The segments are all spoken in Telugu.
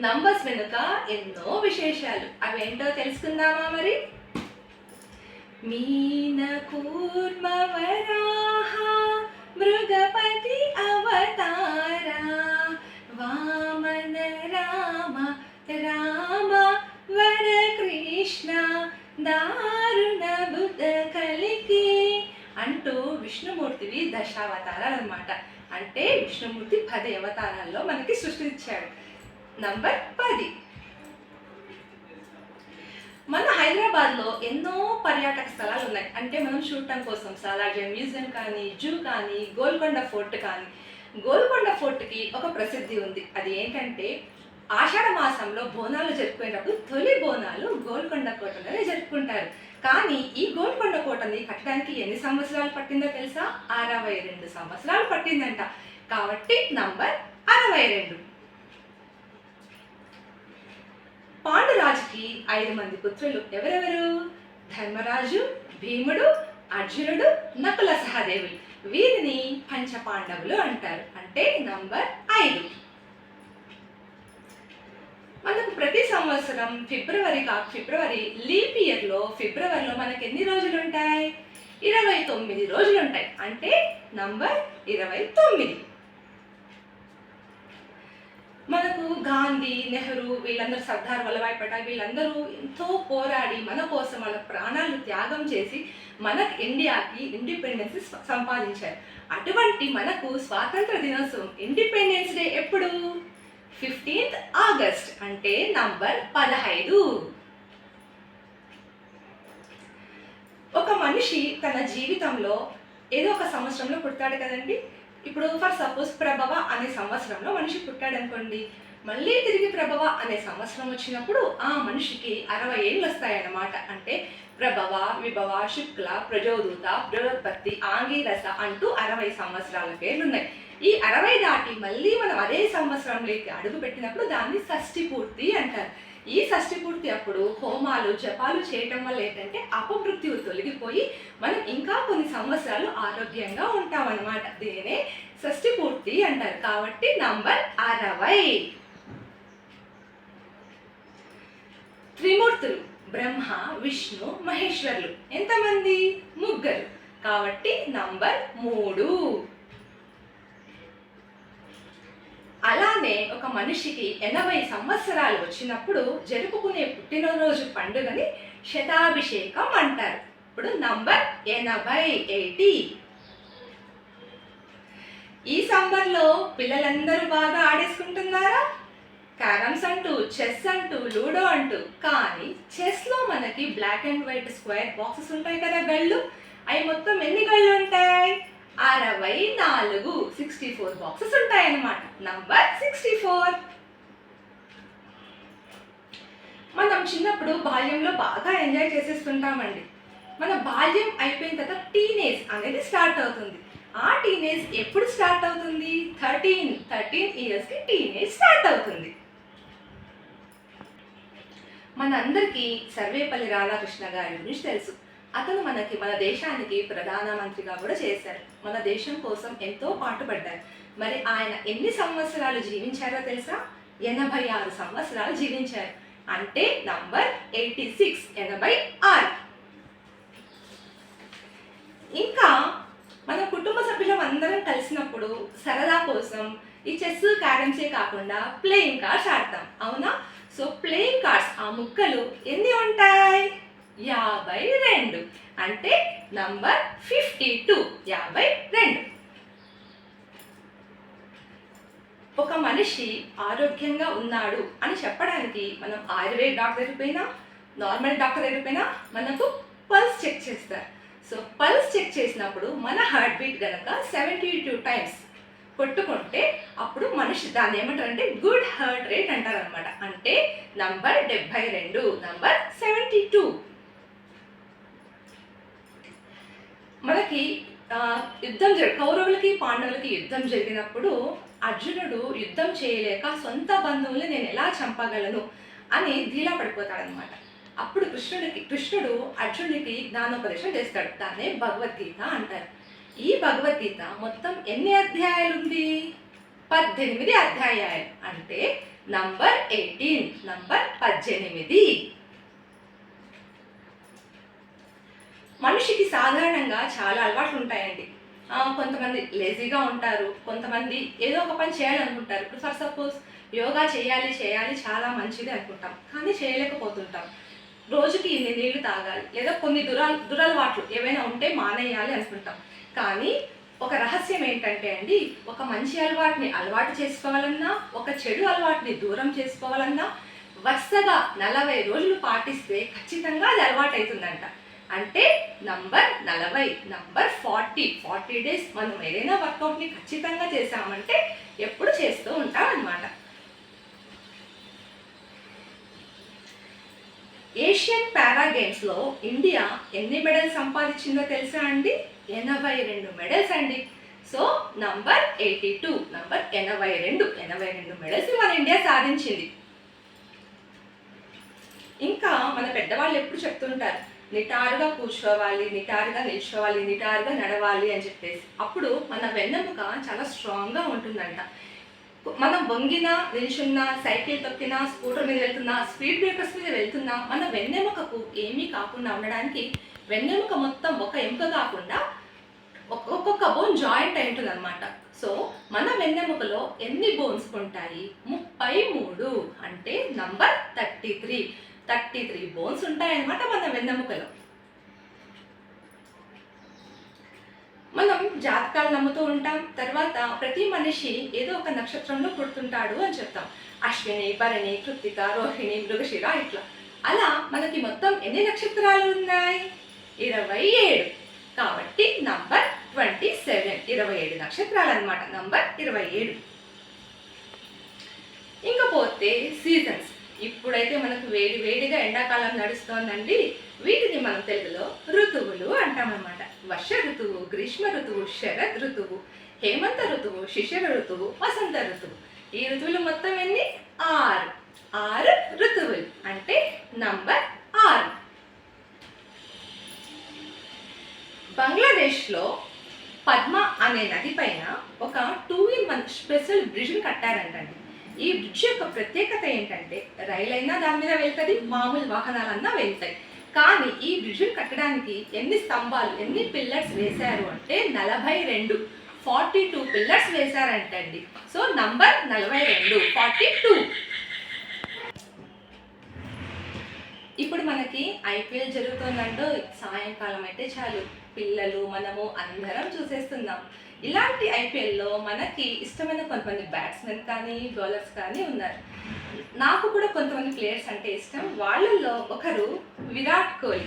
నంబర్స్ వెనుక ఎన్నో విశేషాలు. అవేంటో తెలుసుకుందామా మరి? మీన కూర్మవరాహ మృగపతి అవతార వామన రామ రామ వర కృష్ణ దారుణ బుద్ధ కలికి అంటూ విష్ణుమూర్తివి దశావతారాలు అన్నమాట అంటే విష్ణుమూర్తి పది అవతారాల్లో మనకి సృష్టించాడు నంబర్ పది. మన హైదరాబాద్లో ఎన్నో పర్యాటక స్థలాలు ఉన్నాయి. అంటే మనం చూడటం కోసం సాలార్జంగ్ మ్యూజియం కానీ జూ కానీ గోల్కొండ ఫోర్ట్ కానీ. గోల్కొండ ఫోర్ట్కి ఒక ప్రసిద్ధి ఉంది. అది ఏంటంటే ఆషాఢ మాసంలో బోనాలు జరుపుకునేటప్పుడు తొలి బోనాలు గోల్కొండ కోటలోనే జరుపుకుంటారు. కానీ ఈ గోల్కొండ కోటని కట్టడానికి ఎన్ని సంవత్సరాలు పట్టిందో తెలుసా? అరవై రెండు సంవత్సరాలు పట్టిందంట. కాబట్టి నంబర్ అరవై రెండు. పాండురాజుకి ఐదు మంది పుత్రులు ఎవరెవరు? ధర్మరాజు భీముడు అర్జునుడు నకుల సహదేవులు. వీరిని పంచపాండవులు అంటారు. అంటే నంబర్ ఐదు. మనకు ప్రతి సంవత్సరం ఫిబ్రవరి కా ఫిబ్రవరి లీప్ ఇయర్లో ఫిబ్రవరిలో మనకి ఎన్ని రోజులు ఉంటాయి ఇరవై తొమ్మిది రోజులు ఉంటాయి అంటే నంబర్ ఇరవై తొమ్మిది. మనకు గాంధీ నెహ్రూ వీళ్ళందరూ సర్దార్ వల్లభాయ్ పటేల్ వీళ్ళందరూ ఎంతో పోరాడి మన కోసం వాళ్ళ ప్రాణాలు త్యాగం చేసి మన ఇండియాకి ఇండిపెండెన్స్ సంపాదించారు. అటువంటి మనకు స్వాతంత్ర దినోత్సవం ఇండిపెండెన్స్ డే ఎప్పుడు? ఫిఫ్టీన్త్ ఆగస్ట్ అంటే నంబర్ పదహైదు. ఒక మనిషి తన జీవితంలో ఏదో ఒక సంవత్సరంలో పుడతాడు కదండి? ఇప్పుడు ఫర్ సపోజ్ ప్రభవ అనే సంవత్సరంలో మనిషి పుట్టాడు అనుకోండి మళ్ళీ తిరిగి ప్రభవ అనే సంవత్సరం వచ్చినప్పుడు ఆ మనిషికి అరవై ఏళ్ళు వస్తాయన్నమాట. అంటే ప్రభవ విభవ శుక్ల ప్రజోదూత బృహత్పత్తి ఆంగీరస అంటూ అరవై సంవత్సరాల పేర్లు ఉన్నాయి ఈ అరవై దాటి మళ్ళీ మనం అదే సంవత్సరంలోకి అడుగు పెట్టినప్పుడు దాన్ని షష్ఠి పూర్తి అంటారు. ఈ షష్ఠి పూర్తి అప్పుడు హోమాలు జపాలు చేయటం వల్ల ఏంటంటే అపమృత్యువు తొలగిపోయి మనం ఇంకా కొన్ని సంవత్సరాలు ఆరోగ్యంగా ఉంటామన్నమాట. దీనినే షష్ఠి పూర్తి అంటారు. కాబట్టి నంబర్ అరవై. త్రిమూర్తులు బ్రహ్మ విష్ణు మహేశ్వరులు ఎంతమంది? ముగ్గురు. కాబట్టి నంబర్ మూడు. అలానే ఒక మనిషికి ఎనభై సంవత్సరాలు వచ్చినప్పుడు జరుపుకునే పుట్టినరోజు పండుగని శతాభిషేకం అంటారు. ఇప్పుడు నంబర్ ఎనభై ఎయిటీ. ఈ సంబర్లో పిల్లలందరూ బాగా ఆడేసుకుంటున్నారా? క్యారమ్స్ అంటూ చెస్ అంటూ లూడో అంటూ. కానీ చెస్లో మనకి black and white square boxes ఉంటాయి కదా గళ్ళు? అవి మొత్తం ఎన్ని గళ్ళు ఉంటాయి? అరవై నాలుగు సిక్స్టీ ఫోర్ బాక్సెస్ ఉంటాయన్నమాట. నంబర్ సిక్స్టీ ఫోర్ మనం చిన్నప్పుడు బాల్యంలో బాగా ఎంజాయ్ చేసేస్తుంటామండి. మన బాల్యం అయిపోయిన తర్వాత టీనేజ్ అనేది స్టార్ట్ అవుతుంది. ఆ టీనేజ్ ఎప్పుడు స్టార్ట్ అవుతుంది? థర్టీన్ థర్టీన్ ఇయర్స్కి టీనేజ్ స్టార్ట్ అవుతుంది. మనందరికీ సర్వేపల్లి రాధాకృష్ణ గారి గురించి తెలుసు. అతను మనకి మన దేశానికి ప్రధానమంత్రిగా కూడా చేశారు. మన దేశం కోసం ఎంతో పాటుపడ్డారు. మరి ఆయన ఎన్ని సంవత్సరాలు జీవించారో తెలుసా? ఎనభై ఆరు సంవత్సరాలు జీవించారు. అంటే నంబర్ ఎయిటీ సిక్స్ ఎనభై ఆరు. ఇంకా మన కుటుంబ సభ్యులం అందరం కలిసినప్పుడు సరదా కోసం ఈ చెస్ క్యారమ్సే కాకుండా ప్లేయింగ్ కార్డ్స్ ఆడతాం. అవునా? సో ప్లేయింగ్ కార్డ్స్ ఆ ముక్కలు ఎన్ని ఉంటాయి? యాభై రెండు. అంటే నంబర్ ఫిఫ్టీ టూ యాభై రెండు. ఒక మనిషి ఆరోగ్యంగా ఉన్నాడు అని చెప్పడానికి మనం ఆయుర్వేద డాక్టర్ దగ్గరికి పోయినా నార్మల్ డాక్టర్ దగ్గరికి పోయినా మనకు పల్స్ చెక్ చేస్తారు. సో పల్స్ చెక్ చేసినప్పుడు మన హార్ట్ బీట్ కనుక సెవెంటీ టూ టైమ్స్ కొట్టుకుంటే అప్పుడు మనిషి దాన్ని ఏమంటారంటే గుడ్ హార్ట్ రేట్ అంటారనమాట అంటే నంబర్ డెబ్బై రెండు నంబర్ సెవెంటీ టూ మనకి యుద్ధం జరి కౌరవులకి పాండవులకి యుద్ధం జరిగినప్పుడు అర్జునుడు యుద్ధం చేయలేక సొంత బంధువుల్ని నేను ఎలా చంపగలను అని ధీలా పడిపోతాడనమాట అప్పుడు కృష్ణుడికి కృష్ణుడు అర్జునుడికి జ్ఞానోపదేశం చేస్తాడు. దాన్నే భగవద్గీత అంటారు. ఈ భగవద్గీత మొత్తం ఎన్ని అధ్యాయాలు ఉంది పద్దెనిమిది అధ్యాయాలు. అంటే నంబర్ ఎయిటీన్ నంబర్ పద్దెనిమిది. మనిషికి సాధారణంగా చాలా అలవాట్లు ఉంటాయండి. కొంతమంది లేజీగా ఉంటారు కొంతమంది ఏదో ఒక పని చేయాలనుకుంటారు. ఇప్పుడు ఫర్ సపోజ్ యోగా చేయాలి చేయాలి చాలా మంచిది అనుకుంటాం. కానీ చేయలేకపోతుంటాం. రోజుకి ఇన్ని నీళ్ళు తాగాలి లేదా కొన్ని దురాల్ దురలవాట్లు ఏవైనా ఉంటే మానేయాలి అనుకుంటాం. కానీ ఒక రహస్యం ఏంటంటే అండి ఒక మంచి అలవాటుని అలవాటు చేసుకోవాలన్నా ఒక చెడు అలవాటుని దూరం చేసుకోవాలన్నా వరుసగా నలభై రోజులు పాటిస్తే ఖచ్చితంగా అది అలవాటు అవుతుందంట అంటే నంబర్ నలభై నంబర్ ఫార్టీ ఫార్టీ డేస్ మనం ఏదైనా వర్కౌట్ని ఖచ్చితంగా చేసామంటే ఎప్పుడు చేస్తూ ఉంటాం అన్నమాట ఏషియన్ పారా గేమ్స్లో ఇండియా ఎన్ని మెడల్స్ సంపాదించిందో తెలుసా అండి? ఎనభై రెండు మెడల్స్ అండి. So number eighty two number ఎనభై రెండు ఎనభై రెండు మెడల్స్ మన ఇండియా సాధించింది. ఇంకా మన పెద్దవాళ్ళు ఎప్పుడు చెప్తుంటారు నిటారుగా కూర్చోవాలి నిటారుగా నిల్చోవాలి నిటారుగా నడవాలి అని చెప్పేసి. అప్పుడు మన వెన్నెముక చాలా స్ట్రాంగ్గా ఉంటుందంట. మనం వంగినా నిల్చున్నా సైకిల్ తొక్కినా స్కూటర్ మీద వెళ్తున్నా స్పీడ్ బ్రేకర్స్ మీద వెళ్తున్నా మన వెన్నెముకకు ఏమీ కాకుండా ఉండడానికి వెన్నెముక మొత్తం ఒక ఎముక కాకుండా ఒక్కొక్క బోన్ జాయింట్ అయి ఉంటుంది అనమాట సో మన వెన్నెముకలో ఎన్ని బోన్స్ ఉంటాయి ముప్పై మూడు అంటే number thirty three thirty three bones ఉంటాయన్నమాట మన వెన్నెముకలో. మనం జాతకాలు నమ్ముతూ ఉంటాం తర్వాత ప్రతి మనిషి ఏదో ఒక నక్షత్రంలో పుడుతుంటాడు అని చెప్తాం. అశ్విని భరణి కృత్తిక రోహిణి మృగశిర ఇట్లా. అలా మనకి మొత్తం ఎన్ని నక్షత్రాలు ఉన్నాయి? ఇరవై ఏడు. కాబట్టి నంబర్ ట్వంటీ సెవెన్. ఇరవై ఏడు నక్షత్రాలు అనమాట నంబర్ ఇరవై ఏడు. ఇంకపోతే సీజన్స్. ఇప్పుడైతే మనకు వేడి వేడిగా ఎండాకాలం నడుస్తోందండి. వీటిని మనం తెలుగులో ఋతువులు అంటామన్నమాట. వర్ష ఋతువు గ్రీష్మ ఋతువు శరత్ ఋతువు హేమంత ఋతువు శిశిర ఋతువు వసంత ఋతువు. ఈ ఋతువులు మొత్తం ఎన్ని? ఆరు. ఆరు ఋతువులు. అంటే నంబర్ ఆరు. బంగ్లాదేశ్లో పద్మ అనే నది పైన ఒక టూ ఇన్ వన్ స్పెషల్ బ్రిడ్జ్ని కట్టారంటండి. ఈ బ్రిడ్జ్ యొక్క ప్రత్యేకత ఏంటంటే రైలు అయినా దాని మీద వెళ్తుంది మామూలు వాహనాలన్నా వెళ్తాయి. కానీ ఈ బ్రిడ్జ్ కట్టడానికి ఎన్ని స్తంభాలు ఎన్ని పిల్లర్స్ వేశారు అంటే నలభై రెండు. ఫార్టీ టూ పిల్లర్స్ వేశారంటండి. సో నంబర్ నలభై రెండు ఫార్టీ టూ. ఇప్పుడు మనకి ఐపీఎల్ జరుగుతుందంటూ సాయంకాలం అయితే చాలు. పిల్లలు మనము అందరం చూసేస్తున్నాం. ఇలాంటి ఐపీఎల్లో మనకి ఇష్టమైన కొంతమంది బ్యాట్స్మెన్ కానీ బౌలర్స్ కానీ ఉన్నారు. నాకు కూడా కొంతమంది ప్లేయర్స్ అంటే ఇష్టం. వాళ్ళల్లో ఒకరు విరాట్ కోహ్లీ.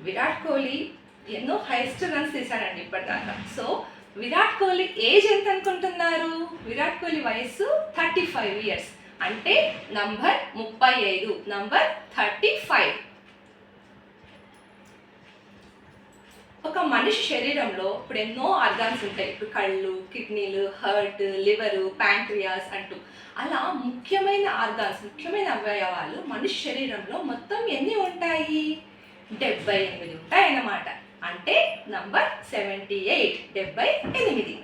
విరాట్ కోహ్లీ ఎన్నో హైయెస్ట్ రన్స్ తీశాడండి ఇప్పటిదాకా. సో విరాట్ కోహ్లీ ఏజ్ ఎంత అనుకుంటున్నారు? విరాట్ కోహ్లీ వయస్సు థర్టీ ఫైవ్ ఇయర్స్. అంటే నంబర్ ముప్పై ఐదు నంబర్ థర్టీ ఫైవ్. ఒక మనిషి శరీరంలో ఇప్పుడు ఎన్నో ఆర్గాన్స్ ఉంటాయి. ఇప్పుడు కళ్ళు కిడ్నీలు హర్ట్ లివరు ప్యాంక్రియాస్ అంటూ. అలా ముఖ్యమైన ఆర్గాన్స్ ముఖ్యమైన అవయవాలు మనిషి శరీరంలో మొత్తం ఎన్ని ఉంటాయి? డెబ్బై ఎనిమిది ఉంటాయి అన్నమాట అంటే నంబర్ సెవెంటీ ఎయిట్ డెబ్బై ఎనిమిది.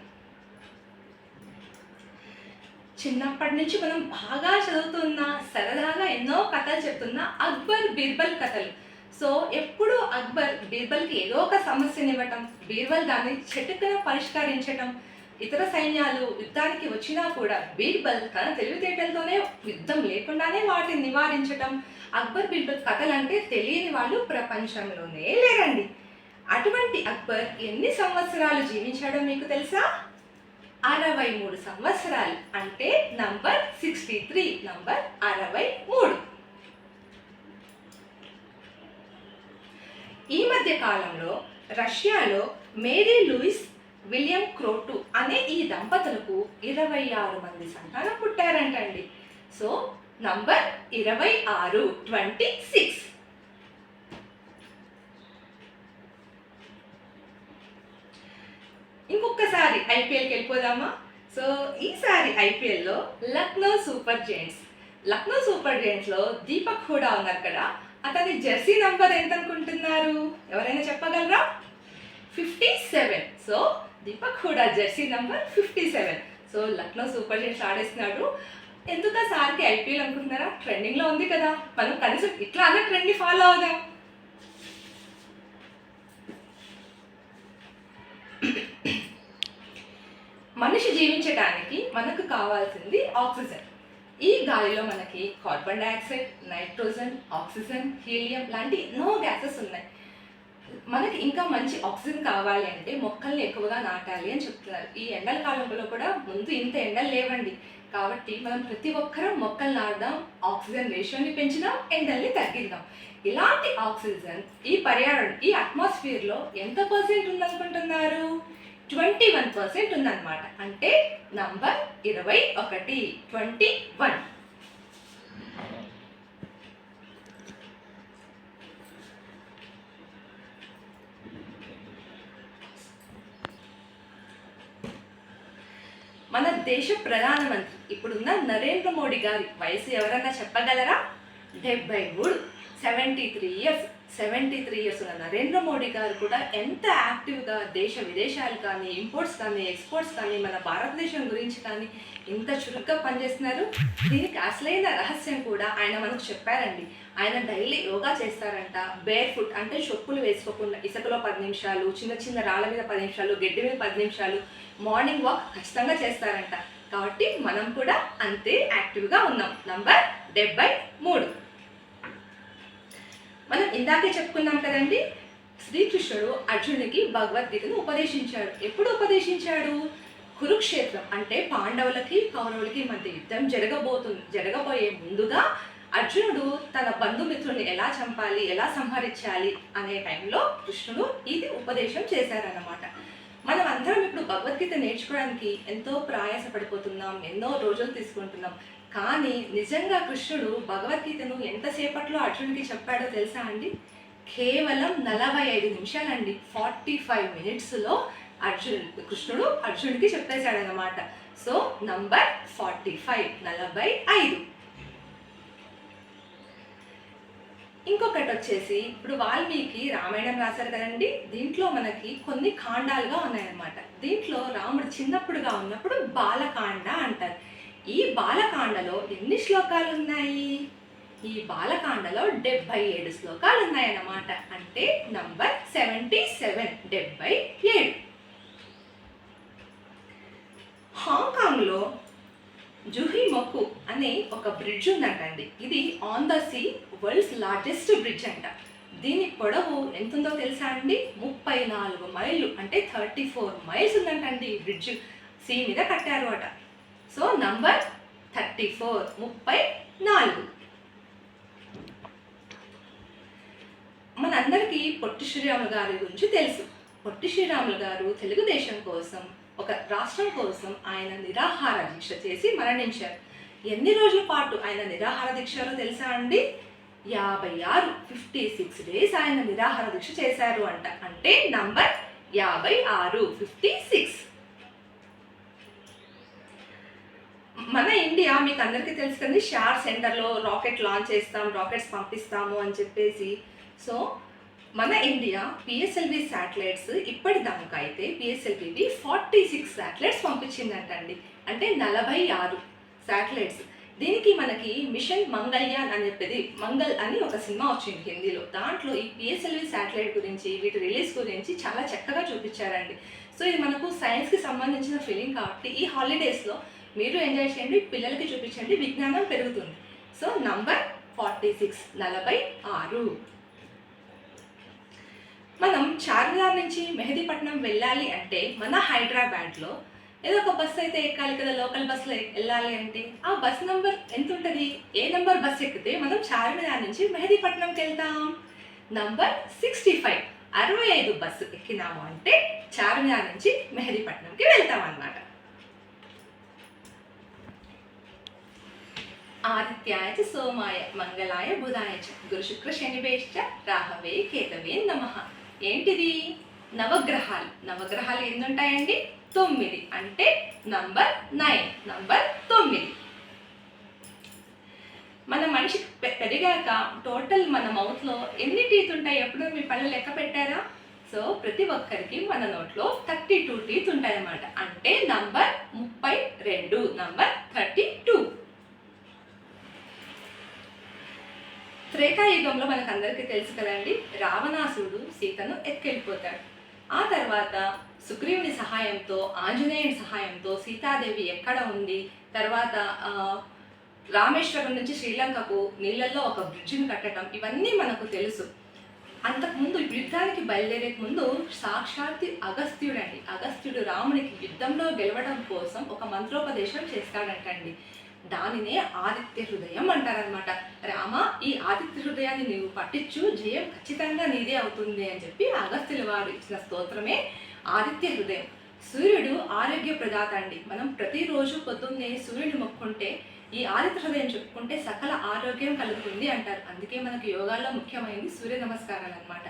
చిన్నప్పటి నుంచి మనం బాగా చదువుతున్న సరదాగా ఎన్నో కథలు చెప్తున్న అక్బర్ బీర్బల్ కథలు. సో ఎప్పుడు అక్బర్ బీర్బల్కి ఏదో ఒక సమస్యని ఇవ్వటం బీర్బల్ దాన్ని చెట్టుకున పరిష్కరించటం ఇతర సైన్యాలు యుద్ధానికి వచ్చినా కూడా బీర్బల్ తన తెలివితేటలతోనే యుద్ధం లేకుండానే వాటిని నివారించటం. అక్బర్ బీర్బల్ కథలు అంటే తెలియని వాళ్ళు ప్రపంచంలోనే లేరండి. అటువంటి అక్బర్ ఎన్ని సంవత్సరాలు జీవించాడో మీకు తెలుసా? అరవై మూడు సంవత్సరాలు అంటే నంబర్ సిక్స్టీ త్రీ నంబర్ అరవై మూడు. ఈ మధ్య కాలంలో రష్యాలో మేరీ లూయిస్ విలియం క్రోటు అనే ఈ దంపతులకు ఇరవై ఆరు మంది సంతానం పుట్టారంటండి. సో నంబర్ ఇరవై ఆరు ట్వంటీ సిక్స్. ఇంకొకసారి ఐపీఎల్కి వెళ్ళిపోదామా? సో ఈసారి ఐపీఎల్లో Lucknow super giants Lucknow super జైంట్స్లో Deepak Hooda ఉన్నారు కదా అతని జెర్సీ నంబర్ ఎంత అనుకుంటున్నారు ఎవరైనా చెప్పగలరా? ఫిఫ్టీ సెవెన్ సో దీపక్ కూడా jersey number fifty seven so Lucknow super jets ఆడేస్తున్నాడు. ఎందుకు ఆ సార్కి ఐపీఎల్ అనుకుంటున్నారా? ట్రెండింగ్లో ఉంది కదా. మనం కనీసం ఇట్లా అన్న ట్రెండ్ని ఫాలో అవుదాం. మనిషి జీవించడానికి మనకు కావాల్సింది ఆక్సిజన్. ఈ గాలిలో మనకి carbon dioxide nitrogen oxygen helium లాంటి ఎన్నో గ్యాసెస్ ఉన్నాయి. మనకి ఇంకా మంచి ఆక్సిజన్ కావాలి అంటే మొక్కల్ని ఎక్కువగా నాటాలి అని చెప్తున్నారు. ఈ ఎండల కాలంలో కూడా ముందు ఇంత ఎండలు లేవండి. కాబట్టి మనం ప్రతి ఒక్కరం మొక్కలు నాటుదాం ఆక్సిజన్ రేషియోని పెంచుదాం ఎండల్ని తగ్గిద్దాం. ఇలాంటి ఆక్సిజన్ ఈ పర్యావరణం ఈ అట్మాస్ఫియర్లో ఎంత పర్సెంట్ ఉందనుకుంటున్నారు? ట్వంటీ వన్ పర్సెంట్ ఉందన్నమాట. అంటే నంబర్ ఇరవై ఒకటి ట్వంటీ వన్ మన దేశ ప్రధానమంత్రి ఇప్పుడున్న నరేంద్ర మోడీ గారి వయసు ఎవరన్నా చెప్పగలరా? డెబ్బై మూడు seventy three years seventy three years ఉన్న నరేంద్ర మోడీ గారు కూడా ఎంత యాక్టివ్గా దేశ విదేశాలు కానీ ఇంపోర్ట్స్ కానీ ఎక్స్పోర్ట్స్ కానీ మన భారతదేశం గురించి కానీ ఇంత చురుగ్గా పనిచేస్తున్నారు. దీనికి అసలైన రహస్యం కూడా ఆయన మనకు చెప్పారండి. ఆయన డైలీ యోగా చేస్తారంట. బేర్ ఫుట్ అంటే చెప్పులు వేసుకోకుండా ఇసుకలో పది నిమిషాలు చిన్న చిన్న రాళ్ళ మీద పది నిమిషాలు గడ్డి మీద పది నిమిషాలు మార్నింగ్ వాక్ ఖచ్చితంగా చేస్తారంట. కాబట్టి మనం కూడా అంతే యాక్టివ్గా ఉన్నాం. నంబర్ డెబ్బై మూడు. మనం ఇందాకే చెప్పుకున్నాం కదండి శ్రీకృష్ణుడు అర్జునుడికి భగవద్గీతను ఉపదేశించాడు. ఎప్పుడు ఉపదేశించాడు? కురుక్షేత్రం అంటే పాండవులకి కౌరవులకి మధ్య యుద్ధం జరగబోతుంది జరగబోయే ముందుగా అర్జునుడు తన బంధుమిత్రుల్ని ఎలా చంపాలి ఎలా సంహరించాలి అనే టైంలో కృష్ణుడు ఇది ఉపదేశం చేశారన్నమాట. మనం అందరం ఇప్పుడు భగవద్గీత నేర్చుకోవడానికి ఎంతో ప్రయాసపడిపోతున్నాం ఎన్నో రోజులు తీసుకుంటున్నాం. కానీ నిజంగా కృష్ణుడు భగవద్గీతను ఎంతసేపట్లో అర్జునుడికి చెప్పాడో తెలుసా అండి? కేవలం నలభై ఐదు నిమిషాలండి. ఫార్టీ ఫైవ్ మినిట్స్లో అర్జునుడు కృష్ణుడు అర్జునుడికి చెప్పేశాడనమాట సో నంబర్ ఫార్టీ ఫైవ్ నలభై ఐదు. ఇంకొకటి వచ్చేసి ఇప్పుడు వాల్మీకి రామాయణం రాశారు కదండి? దీంట్లో మనకి కొన్ని కాండాలుగా ఉన్నాయన్నమాట. దీంట్లో రాముడు చిన్నప్పుడుగా ఉన్నప్పుడు బాలకాండ అంటారు. ఈ బాలకాండలో ఎన్ని శ్లోకాలు ఉన్నాయి? ఈ బాలకాండలో డెబ్బై ఏడు శ్లోకాలు ఉన్నాయన్నమాట. అంటే నంబర్ సెవెంటీ సెవెన్ డెబ్బై ఏడు. హాంకాంగ్లో జుహి మొక్కు అనే ఒక బ్రిడ్జ్ ఉందంటండి. ఇది on the sea world's largest bridge అంట. దీని పొడవు ఎంత ఉందో తెలుసా అండి? ముప్పై నాలుగు మైళ్ళు అంటే థర్టీ ఫోర్ మైల్స్ ఉందంటండి ఈ బ్రిడ్జ్. సీ మీద కట్టారు అట. సో నంబర్ థర్టీ ఫోర్ ముప్పై నాలుగు. మనందరికీ పొట్టి శ్రీరాములు గారి గురించి తెలుసు. పొట్టి శ్రీరాములు గారు తెలుగుదేశం కోసం ఒక రాష్ట్రం కోసం ఆయన నిరాహార దీక్ష చేసి మరణించారు. ఎన్ని రోజుల పాటు ఆయన నిరాహార దీక్షలో తెలుసా అండి? యాభై ఆరు ఫిఫ్టీ సిక్స్ డేస్ ఆయన నిరాహార దీక్ష చేశారు అంట. అంటే నంబర్ యాభై ఆరు ఫిఫ్టీ సిక్స్. మన ఇండియా మీకు అందరికీ తెలుసు కదండి షార్ సెంటర్లో రాకెట్ లాంచ్ చేస్తాం రాకెట్స్ పంపిస్తాము అని చెప్పేసి. సో మన ఇండియా పిఎస్ఎల్వి శాటిలైట్స్ ఇప్పటిదాకా అయితే పిఎస్ఎల్వివి ఫార్టీ సిక్స్ శాటిలైట్స్ పంపించిందంటండి. అంటే నలభై ఆరు శాటిలైట్స్ దీనికి మనకి మిషన్ మంగళ్యాన్ అని చెప్పేది మంగల్ అని ఒక సినిమా వచ్చింది హిందీలో. దాంట్లో ఈ పిఎస్ఎల్వి శాటిలైట్ గురించి వీటి రిలీజ్ గురించి చాలా చక్కగా చూపించారండి. సో ఇది మనకు సైన్స్కి సంబంధించిన ఫీలింగ్ కాబట్టి ఈ హాలిడేస్లో మీరు ఎంజాయ్ చేయండి పిల్లలకి చూపించండి విజ్ఞానం పెరుగుతుంది. సో నంబర్ ఫార్టీ సిక్స్ నలభై ఆరు. మనం చార్మినార్ నుంచి మెహదీపట్నం వెళ్ళాలి అంటే మన హైదరాబాద్లో ఏదో ఒక బస్సు అయితే ఎక్కాలి కదా లోకల్ బస్సులో వెళ్ళాలి అంటే ఆ బస్ నెంబర్ ఎంత ఉంటుంది ఏ నెంబర్ బస్ ఎక్కితే మనం చార్మినార్ నుంచి మెహదీపట్నంకి వెళ్తాం? నంబర్ సిక్స్టీ ఫైవ్ అరవై ఐదు బస్సు ఎక్కినాము అంటే చార్మినార్ నుంచి మెహదీపట్నంకి వెళ్తాం అనమాట ఆదిత్యాయ చ సోమాయ మంగళాయ బుధాయ చ గురు శుక్ర శనిభేష్ట రాహవే కేతవే నమ ఏంటిది? నవగ్రహాలు. నవగ్రహాలు ఎన్ని ఉంటాయండి తొమ్మిది. అంటే నంబర్ నైన్ నంబర్ తొమ్మిది. మన మనిషి పెరిగాక టోటల్ మన మౌత్లో ఎన్ని టీత్ ఉంటాయి ఎప్పుడు? మీ పళ్ళు లెక్క పెట్టారా? సో ప్రతి ఒక్కరికి మన నోట్లో థర్టీ టూ టీత్ ఉంటాయన్నమాట. అంటే నంబర్ ముప్పై రెండు నంబర్ థర్టీ టూ యుగంలో మనకు అందరికీ తెలుసు కదండి రావణాసుడు సీతను ఎత్తుకెళ్ళిపోతాడు. ఆ తర్వాత సుగ్రీవుని సహాయంతో ఆంజనేయుని సహాయంతో సీతాదేవి ఎక్కడ ఉంది? తర్వాత రామేశ్వరం నుంచి శ్రీలంకకు నీళ్ళల్లో ఒక బ్రిడ్జిని కట్టడం ఇవన్నీ మనకు తెలుసు. అంతకుముందు యుద్ధానికి బయలుదేరే ముందు సాక్షాత్ అగస్త్యుడండి. అగస్త్యుడు రామునికి యుద్ధంలో గెలవడం కోసం ఒక మంత్రోపదేశం చేస్తాడంటండి. దానినే ఆదిత్య హృదయం అంటారనమాట రామ ఈ ఆదిత్య హృదయాన్ని నీవు పట్టించు జయం ఖచ్చితంగా నీదే అవుతుంది అని చెప్పి అగస్త్యుల వారు ఇచ్చిన స్తోత్రమే ఆదిత్య హృదయం. సూర్యుడు ఆరోగ్య ప్రదాత అండి. మనం ప్రతిరోజు పొద్దున్నే సూర్యుని మొక్కుంటే ఈ ఆదిత్య హృదయం చెప్పుకుంటే సకల ఆరోగ్యం కలుగుతుంది అంటారు. అందుకే మనకి యోగాల్లో ముఖ్యమైనది సూర్య నమస్కారాలు అనమాట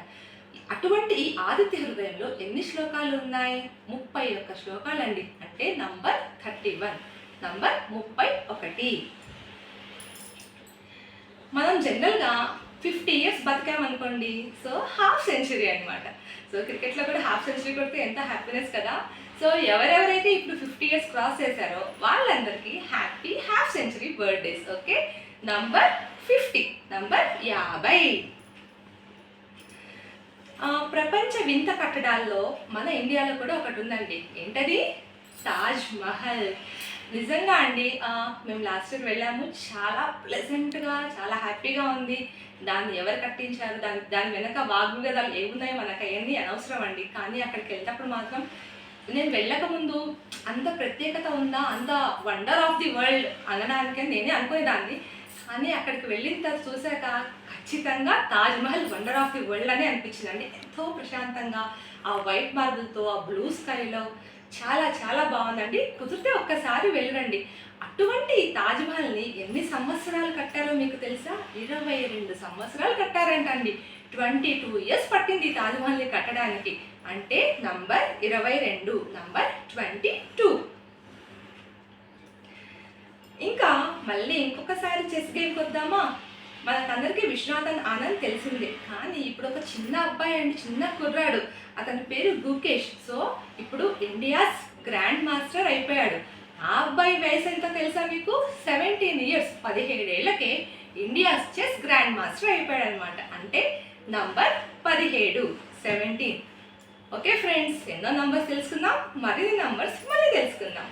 అటువంటి ఈ ఆదిత్య హృదయంలో ఎన్ని శ్లోకాలు ఉన్నాయి? ముప్పై ఒక్క శ్లోకాలండి. అంటే నంబర్ థర్టీ వన్. నంబర్ ముప్పై ఒకటి. మనం జనరల్గా ఫిఫ్టీ ఇయర్స్ బతికామనుకోండి సో హాఫ్ సెంచరీ అనమాట సో క్రికెట్లో కూడా హాఫ్ సెంచరీ కొడితే ఎంత హ్యాపీనెస్ కదా. సో ఎవరెవరైతే ఇప్పుడు ఫిఫ్టీ ఇయర్స్ క్రాస్ చేశారో వాళ్ళందరికీ happy half century birthdays okay? Number fifty number యాభై. ప్రపంచ వింత కట్టడాల్లో మన ఇండియాలో కూడా ఒకటి ఉందండి ఏంటది? తాజ్ మహల్. నిజంగా అండి మేము లాస్ట్ ఇయర్ వెళ్ళాము. చాలా ప్లెజెంట్గా చాలా హ్యాపీగా ఉంది. దాన్ని ఎవరు కట్టించారు? దాని దాని వెనక వాగ్వివాదాలు ఏమున్నాయో మనకు అవన్నీ అనవసరం అండి. కానీ అక్కడికి వెళ్ళేటప్పుడు మాత్రం నేను వెళ్ళకముందు అంత ప్రత్యేకత ఉందా అంత వండర్ ఆఫ్ ది వరల్డ్ అనడానికి నేనే అనుకునేదాన్ని. కానీ అక్కడికి వెళ్ళిన తర్వాత చూశాక ఖచ్చితంగా Taj Mahal wonder of the world అని అనిపించిందండి. ఎంతో ప్రశాంతంగా ఆ వైట్ మార్బుల్తో ఆ బ్లూ స్కైలో చాలా చాలా బాగుందండి. కుదిరితే ఒక్కసారి వెళ్ళండి. అటువంటి తాజ్మహల్ని ఎన్ని సంవత్సరాలు కట్టారో మీకు తెలుసా? ఇరవై రెండు సంవత్సరాలు కట్టారంటండి. ట్వంటీ టూ ఇయర్స్ పట్టింది ఈ కట్టడానికి. అంటే నంబర్ ఇరవై రెండు నంబర్ ట్వంటీ టూ. ఇంకా మళ్ళీ ఇంకొకసారి చెస్ గేమ్కి వద్దామా మనకందరికీ విశ్వనాథన్ ఆనంద్ తెలిసిందే. కానీ ఇప్పుడు ఒక చిన్న అబ్బాయి అండి చిన్న కుర్రాడు. అతని పేరు గుకేష్. సో ఇప్పుడు ఇండియాస్ గ్రాండ్ మాస్టర్ అయిపోయాడు. ఆ అబ్బాయి వయసు ఎంత తెలుసా మీకు? Seventeen years. పదిహేడేళ్ళకే India's chess grand master అయిపోయాడు అనమాట అంటే నంబర్ పదిహేడు సెవెంటీన్. ఓకే ఫ్రెండ్స్ ఎన్నో నంబర్స్ తెలుసుకుందాం మరిన్ని నంబర్స్ మళ్ళీ తెలుసుకుందాం.